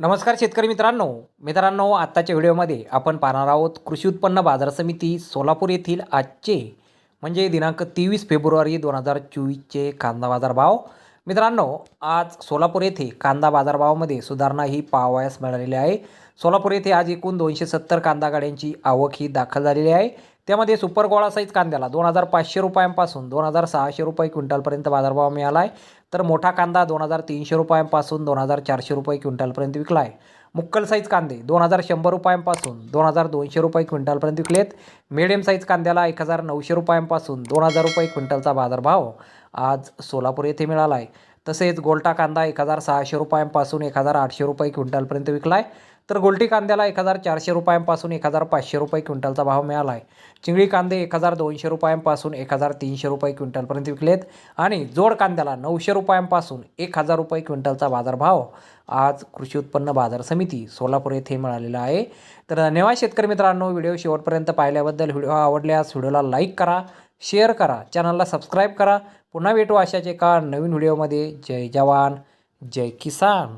नमस्कार शेतकरी मित्रांनो. मित्रांनो आत्ताच्या व्हिडिओमध्ये आपण पाहणार आहोत कृषी उत्पन्न बाजार समिती सोलापूर येथील आजचे म्हणजे दिनांक तेवीस फेब्रुवारी दोन हजार चोवीसचे कांदा बाजार भाव. मित्रांनो आज सोलापूर येथे कांदा बाजारभावामध्ये सुधारणा ही पाहावयास मिळालेली आहे. सोलापूर येथे आज एकूण दोनशे सत्तर कांदा गाड्यांची आवक ही दाखल झालेली आहे. त्यामध्ये सुपर गोळा साईज कांद्याला दोन हजार पाचशे रुपयांपासून दोन हजार सहाशे रुपये क्विंटलपर्यंत बाजारभाव मिळाला आहे तर मोठा कांदा दोन हजार तीनशे रुपयांपासून दोन हजार चारशे रुपये क्विंटलपर्यंत विकला आहे मुक्कल साईज कांदे दोन हजार शंभर रुपयांपासून दोन हजार दोनशे रुपये क्विंटलपर्यंत विकलेत. मिडियम साईज कांद्याला एक हजार नऊशे रुपयांपासून दोन हजार रुपये क्विंटलचा बाजारभाव आज सोलापूर येथे मिळाला आहे तसेच गोल्टा कांदा एक हजार सहाशे रुपयांपासून एक हजार आठशे रुपये क्विंटलपर्यंत विकला आहे तर गोल्टी कांद्याला एक हजार चारशे रुपयांपासून एक हजार पाचशे रुपये क्विंटलचा भाव मिळाला आहे चिंगळी कांदे एक हजार दोनशे रुपयांपासून एक हजार तीनशे रुपये क्विंटलपर्यंत विकलेत आणि जोड कांद्याला नऊशे रुपयांपासून एक हजार रुपये क्विंटलचा बाजारभाव. आज कृषी उत्पन्न बाजार समिती सोलापूर येथे मिळालेला आहे. तर धन्यवाद शेतकरी मित्रांनो व्हिडिओ शेवटपर्यंत पाहिल्याबद्दल व्हिडिओ आवडल्यास व्हिडिओला लाईक करा शेअर करा चॅनलला सबस्क्राईब करा. पुन्हा भेटू अशाच एका नवीन व्हिडिओमध्ये. जय जवान जय किसान.